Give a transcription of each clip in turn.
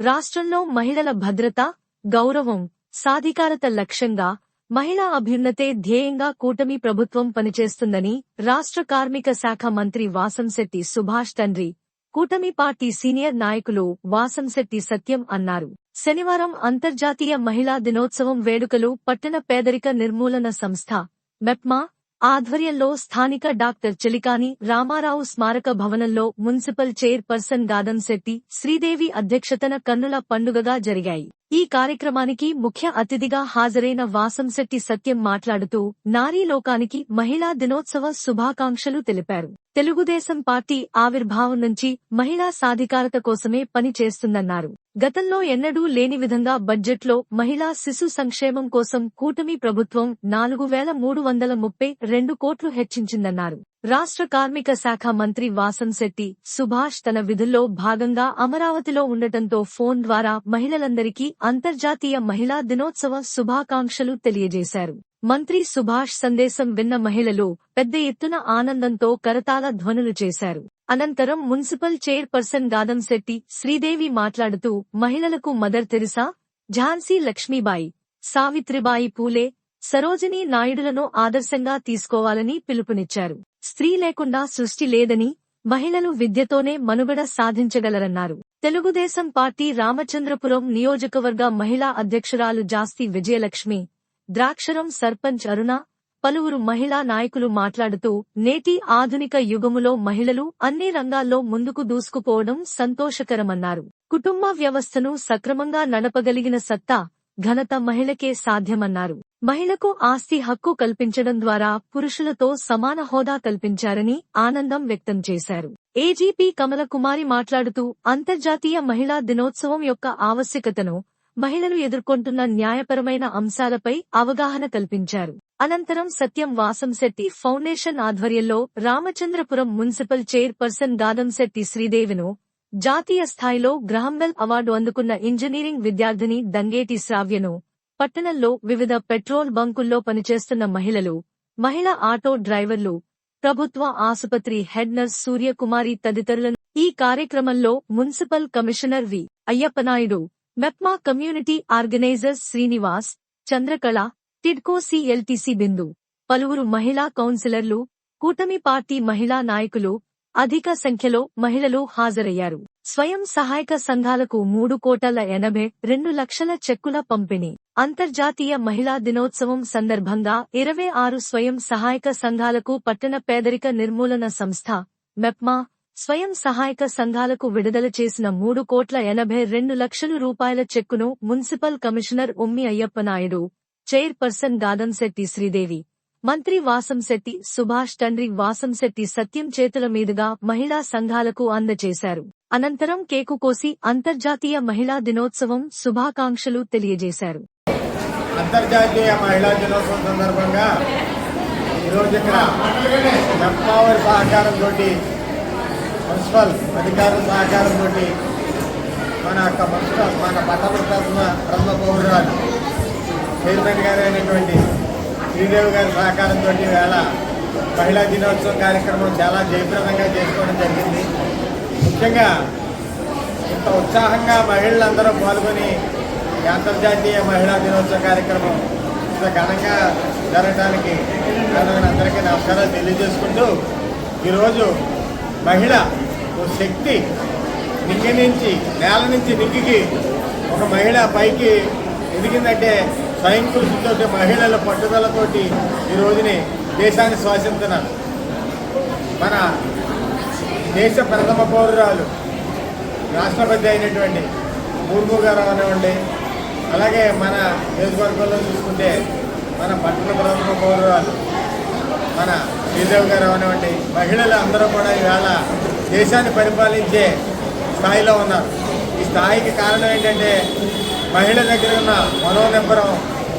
రాష్ట్రంలో మహిళల భద్రత గౌరవం సాధికారత లక్ష్యంగా మహిళా అభ్యున్నతే ధ్యేయంగా కూటమి ప్రభుత్వం పనిచేస్తుందని రాష్ట్ర కార్మిక శాఖ మంత్రి వాసంశెట్టి సుభాష్ తండ్రి కూటమి పార్టీ సీనియర్ నాయకులు వాసంశెట్టి సత్యం అన్నారు. శనివారం అంతర్జాతీయ మహిళా దినోత్సవం వేడుకలు పట్టణ పేదరిక నిర్మూలన సంస్థ మెప్మా ఆధ్వర్యంలో స్థానిక డాక్టర్ చెలికాని రామారావు స్మారక భవనంలో municipal chairperson Gadam Shetty Sridevi అధ్యక్షతన కన్నుల పండుగగా జరిగాయి. ఈ కార్యక్రమానికి ముఖ్య అతిథిగా హాజరైన వాసంశెట్టి సత్యం మాట్లాడుతూ నారీ లోకానికి మహిళా దినోత్సవ శుభాకాంక్షలు తెలిపారు. తెలుగుదేశం పార్టీ ఆవిర్భావం నుంచి మహిళా సాధికారత కోసమే పని చేస్తుందన్నారు గతంలో ఎన్నడూ లేని విధంగా బడ్జెట్లో మహిళా శిశు సంక్షేమం కోసం కూటమి ప్రభుత్వం నాలుగు వేల మూడు వందల ముప్పై రెండు కోట్లు హెచ్చించిందన్నారు. రాష్ట్ర కార్మిక శాఖ మంత్రి వాసంశెట్టి సుభాష్ తన విధుల్లో భాగంగా అమరావతిలో ఉండటంతో ఫోన్ ద్వారా మహిళలందరికీ అంతర్జాతీయ మహిళా దినోత్సవ శుభాకాంక్షలు తెలియజేశారు. మంత్రి సుభాష్ సందేశం విన్న మహిళలు పెద్ద ఎత్తున ఆనందంతో కరతాళ ధ్వనులు చేశారు. అనంతరం మున్సిపల్ చైర్పర్సన్ గాదంశెట్టి శ్రీదేవి మాట్లాడుతూ మహిళలకు మదర్ తెరిసా ఝాన్సీ లక్ష్మీబాయి సావిత్రిబాయి పూలే సరోజినీ నాయుడులను ఆదర్శంగా తీసుకోవాలని పిలుపునిచ్చారు. స్త్రీ లేకుండా సృష్టి లేదని మహిళలు విద్యతోనే మనుగడ సాధించగలరన్నారు. తెలుగుదేశం పార్టీ రామచంద్రపురం నియోజకవర్గ మహిళా అధ్యక్షురాలు జాస్తి విజయలక్ష్మి ద్రాక్షరం సర్పంచ్ అరుణ పలువురు మహిళా నాయకులు మాట్లాడుతూ నేటి ఆధునిక యుగములో మహిళలు అన్ని రంగాల్లో ముందుకు దూసుకుపోవడం సంతోషకరమన్నారు. కుటుంబ వ్యవస్థను సక్రమంగా నడపగలిగిన సత్తా ఘనత మహిళకే సాధ్యమన్నారు. మహిళకు ఆస్తి హక్కు కల్పించడం ద్వారా పురుషులతో సమాన హోదా కల్పించారని ఆనందం వ్యక్తం చేశారు. ఏజీపీ కమల కుమారి మాట్లాడుతూ అంతర్జాతీయ మహిళా దినోత్సవం యొక్క ఆవశ్యకతను మహిళలు ఎదుర్కొంటున్న న్యాయపరమైన అంశాలపై అవగాహన కల్పించారు. అనంతరం సత్యం వాసంశెట్టి ఫౌండేషన్ ఆధ్వర్యంలో రామచంద్రపురం మున్సిపల్ చైర్పర్సన్ గాదంశెట్టి శ్రీదేవిను జాతీయ స్థాయిలో గ్రహంబెల్ అవార్డు అందుకున్న ఇంజనీరింగ్ విద్యార్థిని దంగేటి శ్రావ్యను పట్టణంలో వివిధ పెట్రోల్ బంకుల్లో పనిచేస్తున్న మహిళలు మహిళా ఆటో డ్రైవర్లు ప్రభుత్వ ఆసుపత్రి హెడ్ నర్స్ సూర్యకుమారి తదితరులను ఈ కార్యక్రమంలో municipal commissioner V Ayyappanaidu MEPMA community organisers Srinivas Chandrakala TIDCO CLTC Bindu. పలువురు మహిళా కౌన్సిలర్లు కూటమి పార్టీ మహిళా నాయకులు అధిక సంఖ్యలో మహిళలు హాజరయ్యారు. స్వయం సహాయక సంఘాలకు మూడు కోటల ఎనభై రెండు లక్షల చెక్కుల పంపిణీ. అంతర్జాతీయ మహిళా దినోత్సవం సందర్భంగా ఇరవై ఆరు స్వయం సహాయక సంఘాలకు పట్టణ పేదరిక నిర్మూలన సంస్థ మెప్మా స్వయం సహాయక సంఘాలకు విడుదల చేసిన మూడు కోట్ల ఎనభై రెండు లక్షల రూపాయల చెక్కును మున్సిపల్ కమిషనర్ ఉమ్మి అయ్యప్పనాయుడు చైర్పర్సన్ గాదంశెట్టి శ్రీదేవి మంత్రి వాసంశెట్టి సుభాష్ తండ్రి వాసంశెట్టి సత్యం చేతుల మీదుగా మహిళా సంఘాలకు అందజేశారు. అనంతరం కేకు కోసి అంతర్జాతీయ మహిళా దినోత్సవం శుభాకాంక్షలు తెలియజేశారు. అంతర్జాతీయ మహిళా దినోత్సవం సందర్భంగా ఈరోజు ఇక్కడ ఎంపవర్ సహకారంతో మున్సిపల్ అధికారుల సహకారంతో మన యొక్క మున్సిపల్ మన పట్టణ తరఫున ప్రథమ పౌరురాలు చైర్మన్ గారు అయినటువంటి శ్రీదేవి గారి సహకారంతో వేళ మహిళా దినోత్సవం కార్యక్రమం చాలా జయప్రదంగా చేసుకోవడం జరిగింది. ముఖ్యంగా ఇంత ఉత్సాహంగా మహిళలందరూ పాల్గొని ఈ అంతర్జాతీయ మహిళా దినోత్సవ కార్యక్రమం ఇంత ఘనంగా జరగడానికి అందరికీ నమస్కారాలు తెలియజేసుకుంటూ ఈరోజు మహిళ ఓ శక్తి నింగి నుంచి నేల నుంచి నింగికి ఒక మహిళ పైకి ఎదిగిందంటే స్వయం కృషితో మహిళల పట్టుదలతోటి ఈ రోజుని దేశాన్ని శ్వాసిస్తున్నారు మన దేశ ప్రథమ పౌరురాలు రాష్ట్రపతి అయినటువంటి ముర్ము గారు అవనివ్వండి అలాగే మన నియోజకవర్గంలో చూసుకుంటే మన పట్టణ ప్రథమ పౌరురాలు మన శ్రీదేవి గారు అవనివ్వండి. మహిళలు అందరూ కూడా ఈవేళ దేశాన్ని పరిపాలించే స్థాయిలో ఉన్నారు. ఈ స్థాయికి కారణం ఏంటంటే మహిళ దగ్గర ఉన్న మనోనిబ్బరం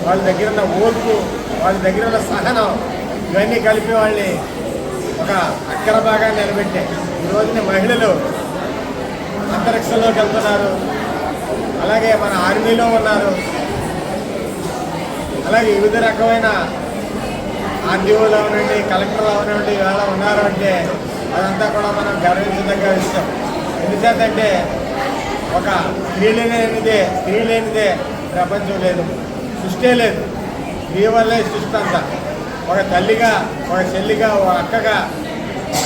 వాళ్ళ దగ్గర ఉన్న ఓర్పు వాళ్ళ దగ్గర ఉన్న సహనం ఇవన్నీ కలిపి వాళ్ళని ఒక అక్కర బాగా నిలబెట్టాయి ఈ రోజున మహిళలు అంతరిక్షంలోకి వెళ్తున్నారు. అలాగే మన ఆర్మీలో ఉన్నారు. అలాగే వివిధ రకమైన ఆర్డీఓలు అవనండి కలెక్టర్లు అవనండి ఇవాళ ఉన్నారు అంటే అదంతా కూడా మనం గర్వించదగ్గ విషయం. ఎందుచేతంటే ఒక స్త్రీ లేనిదే స్త్రీ లేనిదే ప్రపంచం లేదు సృష్టే లేదు. స్త్రీ వల్లే సృష్టి అంతా. ఒక తల్లిగా ఒక చెల్లిగా ఒక అక్కగా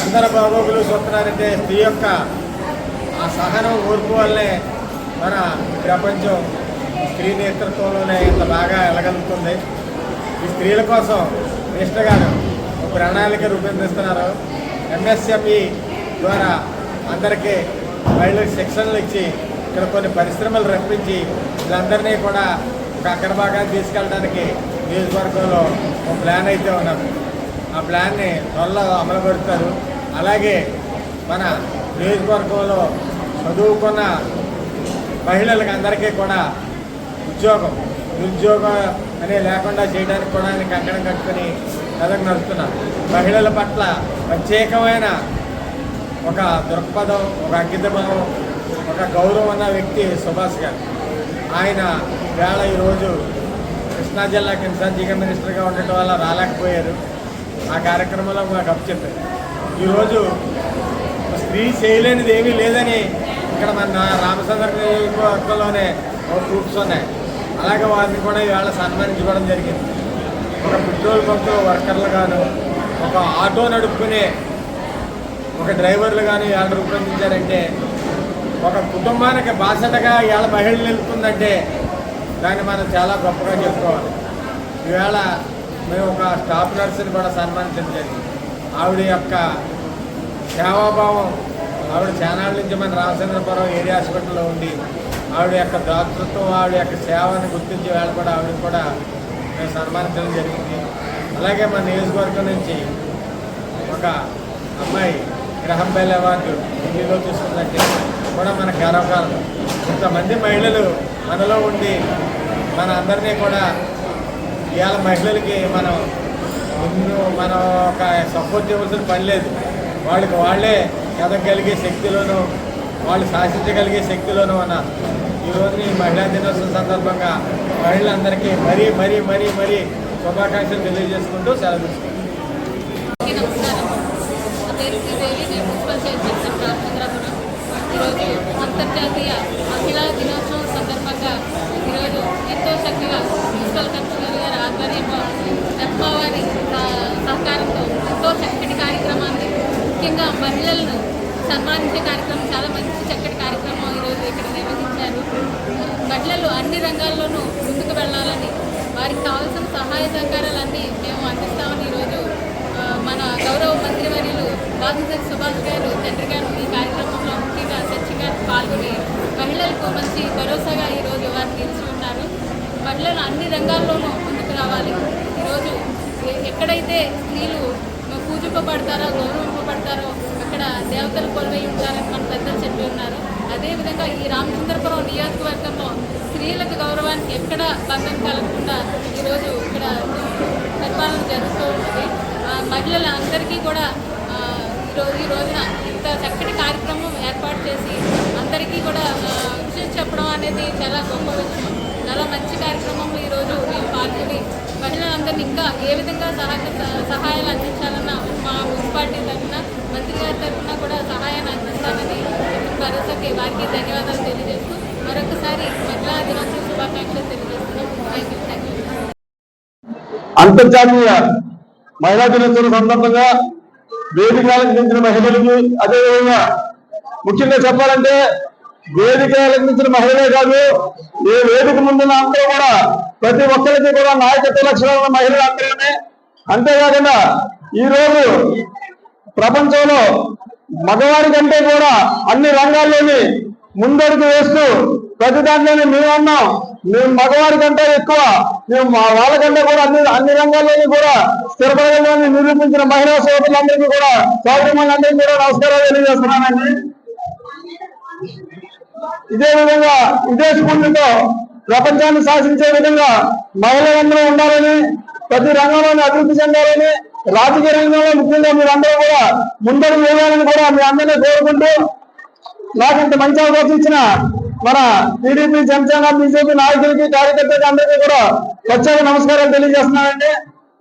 అందరి బాగోగులు చూస్తున్నారంటే స్త్రీ యొక్క ఆ సహనం ఓర్పు వల్లే మన ప్రపంచం స్త్రీ నేతృత్వంలోనే ఇంత బాగా ఎలగలుగుతుంది. ఈ స్త్రీల కోసం మినిస్టర్ గారు ఒక ప్రణాళిక రూపొందిస్తున్నారు. ఎంఎస్ఎంఈ ద్వారా అందరికీ మహిళలకు శిక్షణలు ఇచ్చి ఇక్కడ కొన్ని పరిశ్రమలు రప్పించి వీళ్ళందరినీ కూడా ఒక అక్కడ భాగాన్ని తీసుకెళ్ళడానికి నియోజకవర్గంలో ఒక ప్లాన్ అయితే ఉన్నది. ఆ ప్లాన్ని త్వరలో అమలు పరుస్తారు అలాగే మన నియోజకవర్గంలో చదువుకున్న మహిళలకు అందరికీ కూడా ఉద్యోగం నిరుద్యోగం అనే లేకుండా చేయడానికి కూడా ఆయన కంకణం కట్టుకుని కథకు నడుస్తున్నారు మహిళల పట్ల ప్రత్యేకమైన ఒక దృక్పథం ఒక అంకితభావం ఒక గౌరవం ఉన్న వ్యక్తి సుభాష్ గారు. ఆయన వేళ ఈరోజు కృష్ణా జిల్లాకి ఇన్ఛార్జిగా మినిస్టర్గా ఉండటం వల్ల రాలేకపోయారు. ఆ కార్యక్రమంలో మాకు అప్పచెప్పారు ఈరోజు స్త్రీ చేయలేనిది ఏమీ లేదని ఇక్కడ మన నా- రామచంద్ర నియోజకవర్గంలోనే ఒక ప్రూఫ్స్ ఉన్నాయి. అలాగే వారిని కూడా ఇవాళ సన్మానించుకోవడం జరిగింది. ఒక పెట్రోల్ బంక్ వర్కర్లు గాను ఒక ఆటో నడుపుకునే ఒక డ్రైవర్లు కానీ ఇవాళ రూపొందించారంటే ఒక కుటుంబానికి బాసటగా ఇవాళ మహిళలు నిలుపుతుందంటే దాన్ని మనం చాలా గొప్పగా చెప్పుకోవాలి. ఈవేళ మేము ఒక స్టాఫ్ నర్సుని కూడా సన్మానించడం జరిగింది. ఆవిడ యొక్క సేవాభావం ఆవిడ చానాళ్ళ నుంచి మన రామచంద్రపురం ఏరియా హాస్పిటల్లో ఉండి ఆవిడ యొక్క దాతృత్వం ఆవిడ యొక్క సేవని గుర్తించి వేళ కూడా ఆవిడ కూడా మేము సన్మానించడం జరిగింది. అలాగే మన నియోజకవర్గం నుంచి ఒక అమ్మాయి గ్రహం బెల్ అవార్డు ఢిల్లీలో తీసుకుందంటే కూడా మన గర్వకాలం ఇంతమంది మహిళలు మనలో ఉండి మన అందరినీ కూడా ఇవాళ మహిళలకి మనం ముందు మనం ఒక సపోర్ట్ చేయవలసిన పని లేదు. వాళ్ళకి వాళ్ళే ఎదగలిగే శక్తిలోనూ వాళ్ళు శాసించగలిగే శక్తిలోనూ ఉన్నారు ఈరోజు ఈ మహిళా దినోత్సవం సందర్భంగా మహిళలందరికీ మరీ మరీ మరీ మరీ శుభాకాంక్షలు తెలియజేసుకుంటూ సెలవు అంతర్జాతీయ మహిళా దినోత్సవం సందర్భంగా ఈరోజు ఎంతో చక్కగా మున్సిపల్ కమిషనర్ గారి ఆధ్వర్యంలో రత్మావారి సహకారంతో ఎంతో చక్కటి కార్యక్రమాన్ని. ముఖ్యంగా మహిళలను సన్మానించే కార్యక్రమం చాలా మంచి చక్కటి కార్యక్రమం ఈరోజు ఇక్కడ నిర్వహించారు మహిళలు అన్ని రంగాల్లోనూ ముందుకు వెళ్ళాలని వారికి కావాల్సిన సహాయ సహకారాలన్నీ మేము అందిస్తామని ఈరోజు మన గౌరవ మంత్రివర్యులు వాసంశెట్టి సుభాష్ గారు తండ్రి గారు ఈ కార్యక్రమంలో ముఖ్యంగా సచిన్ గారు పాల్గొని మహిళలకు మంచి భరోసాగా ఈరోజు వారు నిలిచి ఉన్నారు. మహిళలు అన్ని రంగాల్లోనూ ముందుకు రావాలి. ఈరోజు ఎక్కడైతే స్త్రీలు పూజింపబడతారో గౌరవింపబడతారో అక్కడ దేవతలు కొలువై ఉంటారని మన పెద్దలు చెప్పి ఉన్నారు. అదేవిధంగా ఈ రామచంద్రపురం నియోజకవర్గంలో స్త్రీలకు గౌరవానికి ఎక్కడ బంధం కలగకుండా ఈరోజు ఇక్కడ పరిపాలన జరుగుతూ ఉంటుంది ఆ, మహిళల అందరికీ కూడా ఈరోజు ఈ రోజున ఇంత చక్కటి కార్యక్రమం ఏర్పాటు చేసి అందరికీ కూడా విషయం చెప్పడం అనేది చాలా గొప్ప విషయం. చాలా మంచి కార్యక్రమం ఈరోజు మేము పాల్గొని మహిళలందరినీ ఇంకా ఏ విధంగా సహాయ సహాయాలు అందించాలన్న మా మున్సిపాలిటీ తరఫున మంత్రి గారి తరఫున కూడా సహాయాన్ని అందిస్తామని చెప్పిన వారికి ధన్యవాదాలు తెలియజేస్తూ మరొకసారి మహిళా దినోత్సవ శుభాకాంక్షలు తెలియజేస్తున్నాం. అంతర్జాతీయ మహిళా దినోత్సవం సందర్భంగా వేదిక చెందిన మహిళలకి అదేవిధంగా ముఖ్యంగా చెప్పాలంటే వేదిక అలంకరించిన మహిళలే కాదు ఏ వేదిక ముందున్న అందరూ కూడా ప్రతి ఒక్కరికి కూడా నాయకత్వ లక్షణాలు ఉన్న మహిళలు అందరూనే అంతేకాకుండా ఈరోజు ప్రపంచంలో మగవారి కంటే కూడా అన్ని రంగాల్లోని ముందడుగు వేస్తూ ప్రతి దాంట్లోనే మేము మేము మగవారి కంటే ఎక్కువ మేము మా వాళ్ళకంటే కూడా అన్ని అన్ని రంగాల్లోని కూడా స్థిరపడగలని నిరూపించిన మహిళా సోదరులందరికీ కూడా సోదరులందరికీ కూడా నమస్కారాలు తెలియజేస్తున్నానండి. ఇదే విధంగా ఇదే స్ఫూర్తితో ప్రపంచాన్ని శాసించే విధంగా మహిళలందరూ ఉండాలని ప్రతి రంగంలోనే అభివృద్ధి చెందాలని రాజకీయ రంగంలో ముఖ్యంగా మీరందరూ కూడా ముందడుగు వేయాలని కూడా మీ అందరినీ కోరుకుంటూ నాకు ఇంత మంచి అవకాశం ఇచ్చిన మన టీడీపీ జనసేన బీజేపీ నాయకులకి కార్యకర్తలకి అందరికీ కూడా ప్రత్యేక నమస్కారాలు తెలియజేస్తున్నానండి.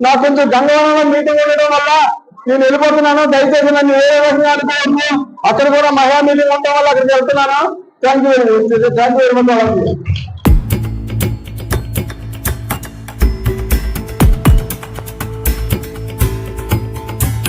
నాకు కొంచెం గంగవరంలో మీటింగ్ ఉండడం వల్ల నేను వెళ్ళిపోతున్నాను. దయచేసి నన్ను ఏ విధంగా అనుకోవద్దు అక్కడ కూడా మహిళా మీటింగ్ ఉండడం వల్ల అక్కడికి వెళ్తున్నాను. Thank you thank you very much